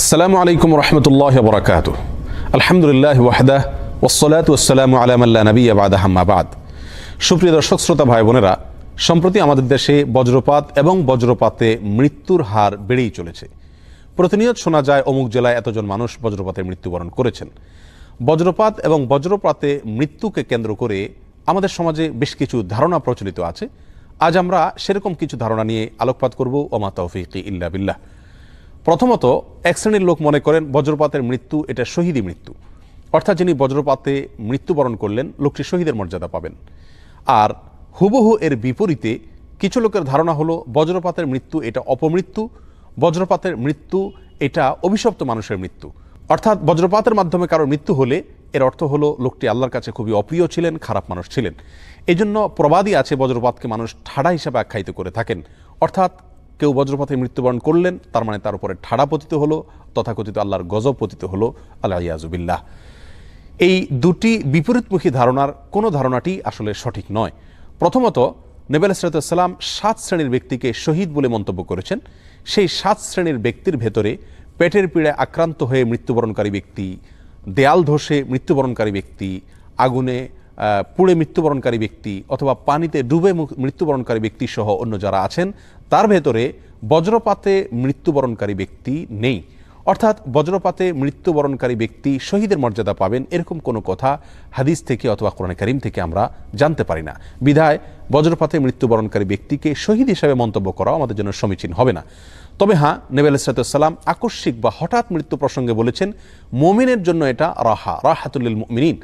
আসসালামু আলাইকুম রহমতুল্লাহ বরাকাত। আলহামদুলিল্লাহ ওয়াহদাহ ওসলাত ওসালাম আলামাল্লা নবী আবাদ আহমাবাদ সুপ্রিয় দর্শক, শ্রোতা ভাই বোনেরা, সম্প্রতি আমাদের দেশে বজ্রপাত এবং বজ্রপাতে মৃত্যুর হার বেড়েই চলেছে। প্রতিনিয়ত শোনা যায়, অমুক জেলায় এতজন মানুষ বজ্রপাতে মৃত্যুবরণ করেছেন। বজ্রপাত এবং বজ্রপাতে মৃত্যুকে কেন্দ্র করে আমাদের সমাজে বেশ কিছু ধারণা প্রচলিত আছে। আজ আমরা সেরকম কিছু ধারণা নিয়ে আলোকপাত করব। ওমা তৌফিক ইল্লা বিল্লাহ। প্রথমত, এক শ্রেণির লোক মনে করেন বজ্রপাতের মৃত্যু, এটা শহীদি মৃত্যু। অর্থাৎ যিনি বজ্রপাতে মৃত্যুবরণ করলেন, লোকটি শহীদের মর্যাদা পাবেন। আর হুবহু এর বিপরীতে কিছু লোকের ধারণা হলো, বজ্রপাতের মৃত্যু, এটা অপমৃত্যু। বজ্রপাতের মৃত্যু, এটা অভিশপ্ত মানুষের মৃত্যু। অর্থাৎ বজ্রপাতের মাধ্যমে কারোর মৃত্যু হলে, এর অর্থ হলো, লোকটি আল্লাহর কাছে খুবই অপ্রিয় ছিলেন, খারাপ মানুষ ছিলেন। এই জন্য প্রবাদই আছে বজ্রপাতকে মানুষ ঠাড়া হিসাবে আখ্যায়িত করে থাকেন। অর্থাৎ কেউ বজ্রপাতে মৃত্যুবরণ করলেন, তার মানে তার উপরে ঠাড়া পতিত হলো, তথাকথিত আল্লাহর গজব পতিত হলো আল্লাহ ইয়াজুবিল্লাহ এই দুটি বিপরীতমুখী ধারণার কোনো ধারণাটি আসলে সঠিক নয়। প্রথমত নেবেল সালাম সাত শ্রেণির ব্যক্তিকে শহীদ বলে মন্তব্য করেছেন। সেই সাত শ্রেণির ব্যক্তির ভেতরে পেটের পীড়ায় আক্রান্ত হয়ে মৃত্যুবরণকারী ব্যক্তি, দেয়াল ধসে মৃত্যুবরণকারী ব্যক্তি, আগুনে পুড়ে মৃত্যুবরণকারী ব্যক্তি অথবা পানিতে ডুবে মৃত্যুবরণকারী ব্যক্তি সহ অন্য যারা আছেন তার ভেতরে বজ্রপাতে মৃত্যুবরণকারী ব্যক্তি নেই। অর্থাৎ বজ্রপাতে মৃত্যুবরণকারী ব্যক্তি শহীদের মর্যাদা পাবেন এরকম কোনো কথা হাদিস থেকে অথবা কোরআন করিম থেকে আমরা জানতে পারি না। বিধায় বজ্রপাতে মৃত্যুবরণকারী ব্যক্তিকে শহীদ হিসাবে মন্তব্য করা আমাদের জন্য সমীচীন হবে না। তবে হ্যাঁ নবী আলাইসালাম আকস্মিক বা হঠাৎ মৃত্যু প্রসঙ্গে বলেছেন, মমিনের জন্য এটা রাহা রাহাতুল্লিল মিনীন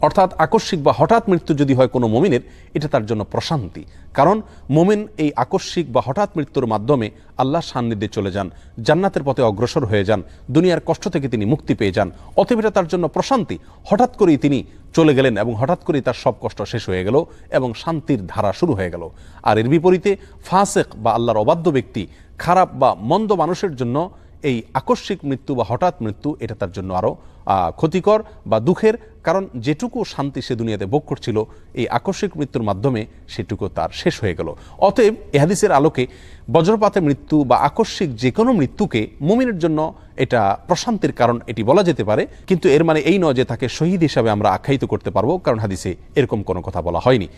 অর্থাৎ আকস্মিক বা হঠাৎ মৃত্যু যদি হয় কোনো মমিনের, এটা তার জন্য প্রশান্তি। কারণ মোমিন এই আকস্মিক বা হঠাৎ মৃত্যুর মাধ্যমে আল্লাহ সান্নিধ্যে চলে যান, জান্নাতের পথে অগ্রসর হয়ে যান, দুনিয়ার কষ্ট থেকে তিনি মুক্তি পেয়ে যান। অতএব এটা তার জন্য প্রশান্তি। হঠাৎ করেই তিনি চলে গেলেন এবং হঠাৎ করেই তার সব কষ্ট শেষ হয়ে গেল এবং শান্তির ধারা শুরু হয়ে গেল। আর এর বিপরীতে ফাসেক বা আল্লাহর অবাধ্য ব্যক্তি খারাপ বা মন্দ মানুষের জন্য এই আকস্মিক মৃত্যু বা হঠাৎ মৃত্যু, এটা তার জন্য আরও ক্ষতিকর বা দুঃখের, কারণ যেটুকু শান্তি সে দুনিয়াতে ভোগ করছিল, এই আকস্মিক মৃত্যুর মাধ্যমে সেটুকু তার শেষ হয়ে গেল। অতএব এহাদিসের আলোকে বজ্রপাতে মৃত্যু বা আকস্মিক যে কোনো মৃত্যুকে মুমিনের জন্য এটা প্রশান্তির কারণ এটি বলা যেতে পারে, কিন্তু এর মানে এই নয় যে তাকে শহীদ হিসাবে আমরা আখ্যায়িত করতে পারব, কারণ হাদিসে এরকম কোনো কথা বলা হয়নি।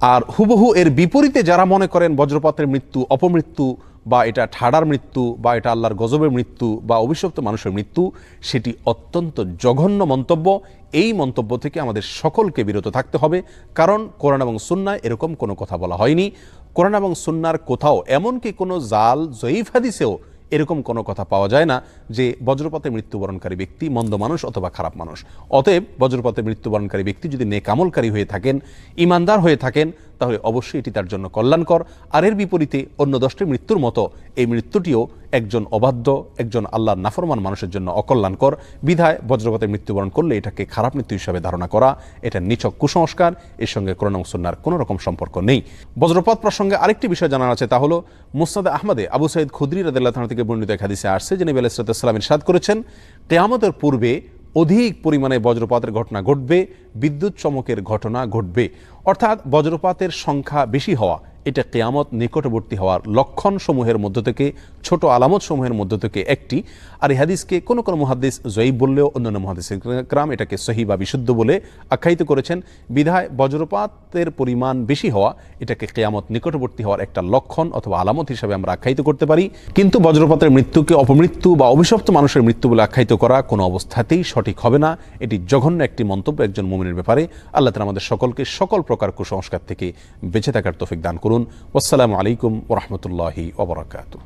আর হুবহু এর বিপরীতে যারা মনে করেন বজ্রপাতের মৃত্যু, অপমৃত্যু বা এটা ঠাড়ার মৃত্যু বা এটা আল্লাহর গজবের মৃত্যু বা অভিশপ্ত মানুষের মৃত্যু, সেটি অত্যন্ত জঘন্য মন্তব্য। এই মন্তব্য থেকে আমাদের সকলকে বিরত থাকতে হবে। কারণ কোরআন এবং সুন্নায় এরকম কোনো কথা বলা হয়নি। কোরআন এবং সুন্নার কোথাও এমনকি কোনো জাল, জয়ীফ হাদিসেও এরকম কোনো কথা পাওয়া যায় না যে বজ্রপাতে মৃত্যুবরণকারী ব্যক্তি মন্দ মানুষ অথবা খারাপ মানুষ। অতএব বজ্রপাতে মৃত্যুবরণকারী ব্যক্তি যদি নেকামলকারী হয়ে থাকেন, ইমানদার হয়ে থাকেন তাহলে অবশ্যই এটি তার জন্য কল্যাণকর। আর এর বিপরীতে অন্য দশটি মৃত্যুর মতো এই মৃত্যুটিও একজন অবাধ্য, একজন আল্লাহর নাফরমান মানুষের জন্য অকল্যাণকর। বিধায় বজ্রপাতে মৃত্যুবরণ করলে এটাকে খারাপ মৃত্যু হিসাবে ধারণা করা, এটা নিছক কুসংস্কার। এর সঙ্গে কোরআন সুন্নার কোনো রকম সম্পর্ক নেই। বজ্রপাত প্রসঙ্গে আরেকটি বিষয় জানার আছে তা হলো, মুস্তাদ আহমদে আবু সাইদ খুদ্রি রাদিল্লাহ তাআলা থেকে বর্ণিত এক হাদিসে আসছে যে নবী আলাইহিস সালাম ইরশাদ করেছেন, কেয়ামতের পূর্বে অধিক পরিমাণে বজ্রপাতের ঘটনা ঘটবে, বিদ্যুৎ চমকের ঘটনা ঘটবে। অর্থাৎ বজ্রপাতের সংখ্যা বেশি হওয়া এটা কেয়ামত নিকটবর্তী হওয়ার লক্ষণ সমূহের মধ্য থেকে, ছোট আলামত সমূহের মধ্য থেকে একটি। আর এই হাদিসকে কোনো কোনো মহাদিস জয়ীব বললেও অন্যান্য মহাদিস ক্রাম এটাকে সহি বা বিশুদ্ধ বলে আখ্যায়িত করেছেন। বিধায় বজ্রপাতের পরিমাণ বেশি হওয়া এটাকে কেয়ামত নিকটবর্তী হওয়ার একটা লক্ষণ অথবা আলামত হিসাবে আমরা আখ্যায়িত করতে পারি। কিন্তু বজ্রপাতের মৃত্যুকে অপমৃত্যু বা অভিশপ্ত মানুষের মৃত্যু বলে আখ্যায়িত করা কোনো অবস্থাতেই সঠিক হবে না। এটি জঘন্য একটি মন্তব্য একজন মুমিনের ব্যাপারে। আল্লাহ তালা আমাদের সকলকে সকল প্রকার কুসংস্কার থেকে বেঁচে থাকার তোফিক দান করুন। আসসালামু আলাইকুম ওরহমতুল্লাহি ওবরাকাতু